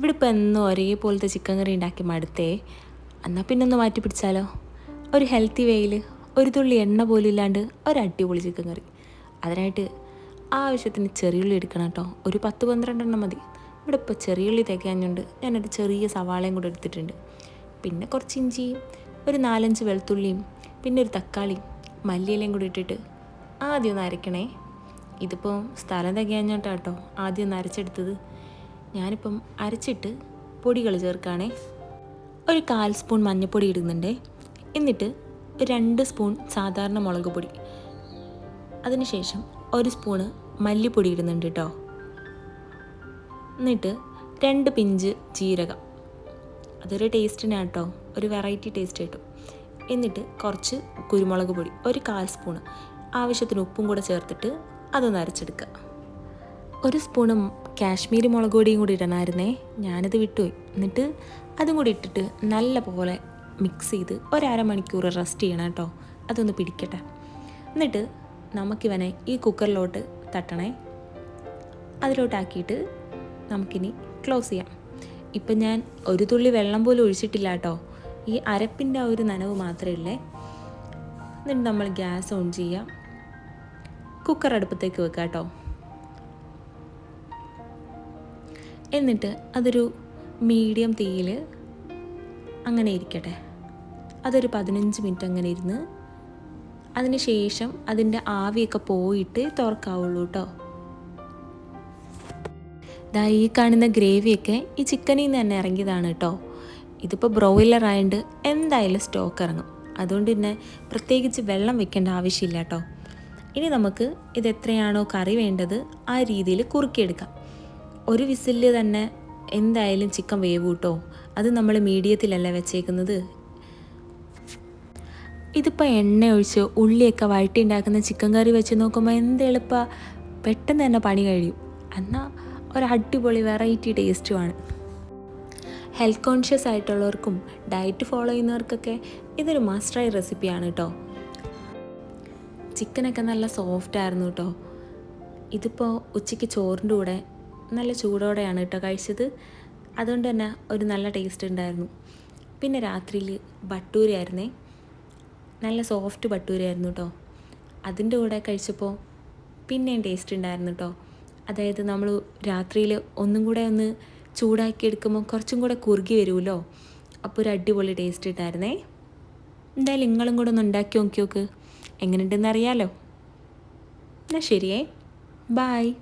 ഇവിടെ ഇപ്പോൾ എന്നും ഒരേപോലത്തെ ചിക്കൻ കറി ഉണ്ടാക്കി മടുത്തേ. എന്നാൽ പിന്നെ ഒന്ന് മാറ്റി പിടിച്ചാലോ? ഒരു ഹെൽത്തി വേയിൽ ഒരു തുള്ളി എണ്ണ പോലും ഇല്ലാണ്ട് ഒരു അടിപൊളി ചിക്കൻ കറി. അതിനായിട്ട് ആവശ്യത്തിന് ചെറിയുള്ളി എടുക്കണം കേട്ടോ. ഒരു പത്ത് പന്ത്രണ്ടെണ്ണം മതി. ഇവിടെ ഇപ്പോൾ ചെറിയുള്ളി തേക്കാഞ്ഞുണ്ട്. ഞാനൊരു ചെറിയ സവാളയും കൂടെ എടുത്തിട്ടുണ്ട്. പിന്നെ കുറച്ച് ഇഞ്ചി ഒരു നാലഞ്ച് വെളുത്തുള്ളിയും പിന്നെ ഒരു തക്കാളിയും മല്ലിയിലയും കൂടി ഇട്ടിട്ട് ആദ്യം ഒന്ന് അരക്കണേ ഇതിപ്പോൾ സ്ഥലം തികയാഞ്ഞോട്ടാ കേട്ടോ. ആദ്യം ഒന്ന് അരച്ചെടുത്തത്. ഞാനിപ്പം അരച്ചിട്ട് പൊടികൾ ചേർക്കുകയാണേ. ഒരു കാൽ സ്പൂൺ മഞ്ഞൾപ്പൊടി ഇടുന്നുണ്ട്. എന്നിട്ട് രണ്ട് സ്പൂൺ സാധാരണ മുളക് പൊടി. അതിനുശേഷം ഒരു സ്പൂണ് മല്ലിപ്പൊടി ഇടുന്നുണ്ട് കേട്ടോ. എന്നിട്ട് രണ്ട് പിഞ്ച് ജീരകം. അതൊരു ടേസ്റ്റിനാണ് കേട്ടോ. ഒരു വെറൈറ്റി ടേസ്റ്റ് കിട്ടും എന്നിട്ട് കുറച്ച് കുരുമുളക് പൊടി ഒരു കാൽ സ്പൂണ്. ആവശ്യത്തിന് ഉപ്പും കൂടെ ചേർത്തിട്ട് അതൊന്ന് അരച്ചെടുക്കുക. ഒരു സ്പൂണ് കാശ്മീരി മുളക് പൊടിയും കൂടി ഇടണമായിരുന്നേ. ഞാനത് വിട്ടുപോയി. എന്നിട്ട് അതും കൂടി ഇട്ടിട്ട് നല്ല പോലെ മിക്സ് ചെയ്ത് ഒരമണിക്കൂർ റെസ്റ്റ് ചെയ്യണം കേട്ടോ. അതൊന്ന് പിടിക്കട്ടെ. എന്നിട്ട് നമുക്കിവനെ ഈ കുക്കറിലോട്ട് തട്ടണേ. അതിലോട്ടാക്കിയിട്ട് നമുക്കിനി ക്ലോസ് ചെയ്യാം. ഇപ്പം ഞാൻ ഒരു തുള്ളി വെള്ളം പോലും ഒഴിച്ചിട്ടില്ല കേട്ടോ. ഈ അരപ്പിന്റെ ആ ഒരു നനവ് മാത്രമേ ഉള്ളേ. എന്നിട്ട് നമ്മൾ ഗ്യാസ് ഓൺ ചെയ്യാം കുക്കർ അടുപ്പത്തേക്ക് വെക്കാം കേട്ടോ. എന്നിട്ട് അതൊരു മീഡിയം തീയിൽ അങ്ങനെ ഇരിക്കട്ടെ. അതൊരു പതിനഞ്ച് മിനിറ്റ് അങ്ങനെ ഇരുന്ന് അതിന് ശേഷം അതിന്റെ ആവിയൊക്കെ പോയിട്ട് തുറക്കാവുള്ളൂ കേട്ടോ ദാ ഈ കാണുന്ന ഗ്രേവിയൊക്കെ ഈ ചിക്കനിൽ നിന്ന് തന്നെ ഇറങ്ങിയതാണ് കേട്ടോ ഇതിപ്പോൾ ബ്രോയിലർ ആയതുകൊണ്ട് എന്തായാലും സ്റ്റോക്ക് ഇറങ്ങും. അതുകൊണ്ട് തന്നെ പ്രത്യേകിച്ച് വെള്ളം വെക്കേണ്ട ആവശ്യമില്ല കേട്ടോ ഇനി നമുക്ക് ഇത് എത്രയാണോ കറി വേണ്ടത് ആ രീതിയിൽ കുറുക്കിയെടുക്കാം. ഒരു വിസിലിൽ തന്നെ എന്തായാലും ചിക്കൻ വേവ് കൂട്ടോ അത് നമ്മൾ മീഡിയത്തിലല്ല വെച്ചേക്കുന്നത്. ഇതിപ്പോൾ എണ്ണ ഒഴിച്ച് ഉള്ളിയൊക്കെ വഴറ്റി ഉണ്ടാക്കുന്ന ചിക്കൻ കറി വെച്ച് നോക്കുമ്പോൾ എന്ത് എളുപ്പമാണ് പെട്ടെന്ന് തന്നെ പണി കഴിയും. എന്നാൽ ഒരു അടിപൊളി വെറൈറ്റി ടേസ്റ്റുമാണ് ഹെൽത്ത് കോൺഷ്യസ് ആയിട്ടുള്ളവർക്കും ഡയറ്റ് ഫോളോ ചെയ്യുന്നവർക്കൊക്കെ ഇതൊരു മാസ്റ്ററായ റെസിപ്പിയാണ് കേട്ടോ ചിക്കനൊക്കെ നല്ല സോഫ്റ്റ് ആയിരുന്നു കേട്ടോ ഇതിപ്പോൾ ഉച്ചയ്ക്ക് ചോറിന്റെ കൂടെ നല്ല ചൂടോടെയാണ് കേട്ടോ കഴിച്ചത്. അതുകൊണ്ട് തന്നെ ഒരു നല്ല ടേസ്റ്റ് ഉണ്ടായിരുന്നു. പിന്നെ രാത്രിയിൽ ബട്ടൂരി ആയിരുന്നേ. നല്ല സോഫ്റ്റ് ബട്ടൂരി ആയിരുന്നു കേട്ടോ. അതിന്റെ കൂടെ കഴിച്ചപ്പോൾ പിന്നെയും ടേസ്റ്റ് ഉണ്ടായിരുന്നു കേട്ടോ. അതായത് നമ്മൾ രാത്രിയിൽ ഒന്നും കൂടെ ഒന്ന് ചൂടാക്കി എടുക്കുമ്പോൾ കുറച്ചും കൂടെ കുറുകി വരുമല്ലോ. അപ്പോൾ ഒരു അടിപൊളി ടേസ്റ്റ് ഉണ്ടായിരുന്നേ. എന്തായാലും നിങ്ങളും കൂടെ ഒന്ന് ഉണ്ടാക്കി നോക്കി നോക്ക് എങ്ങനെയുണ്ടെന്ന് അറിയാലോ. എന്നാൽ ശരിയേ. ബായ്